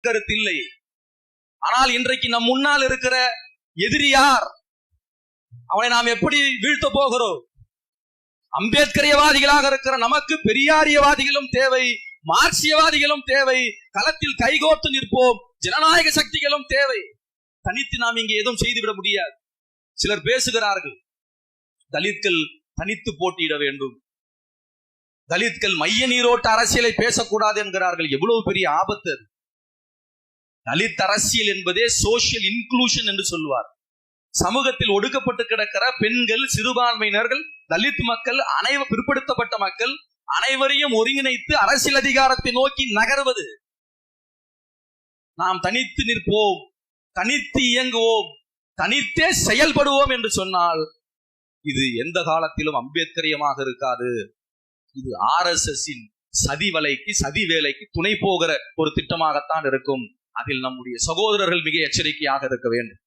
கருத்து இல்லை ஆனால் இன்றைக்கு நம் முன்னால் இருக்கிற எதிரி யார்? அவனை நாம் எப்படி வீழ்த்த போகிறோம்? அம்பேத்கரியவாதிகளாக இருக்கிற நமக்கு பெரியாரியவாதிகளும் தேவை மார்க்சியவாதிகளும் தேவை களத்தில் கைகோர்த்து நிற்போம் ஜனநாயக சக்திகளும் தேவை. தனித்து நாம் இங்கே எதுவும் செய்துவிட முடியாது. சிலர் பேசுகிறார்கள் தலித்கள் தனித்து போட்டியிட வேண்டும். தலித்கள் மைய நீரோட்ட அரசியலை பேசக்கூடாது என்கிறார்கள். எவ்வளவு பெரிய ஆபத்து அது. தலித் அரசியல் என்பதே சோசியல் இன்க்ளூஷன் என்று சொல்லுவார். சமூகத்தில் ஒடுக்கப்பட்டு கிடக்கிற பெண்கள் சிறுபான்மையினர்கள் தலித் மக்கள் அனைவ பிற்படுத்தப்பட்ட மக்கள் அனைவரையும் ஒருங்கிணைத்து அரசியல் அதிகாரத்தை நோக்கி நகர்வது. நாம் தனித்து நிற்போம் தனித்து இயங்குவோம் தனித்தே செயல்படுவோம் என்று சொன்னால் இது எந்த காலத்திலும் அம்பேத்கரியமாக இருக்காது. இது ஆர் எஸ் எஸ் சதி வலைக்கு சதி வேலைக்கு துணை போகிற ஒரு திட்டமாகத்தான் இருக்கும். அதில் நம்முடைய சகோதரர்கள் மிக எச்சரிக்கையாக இருக்க வேண்டும்.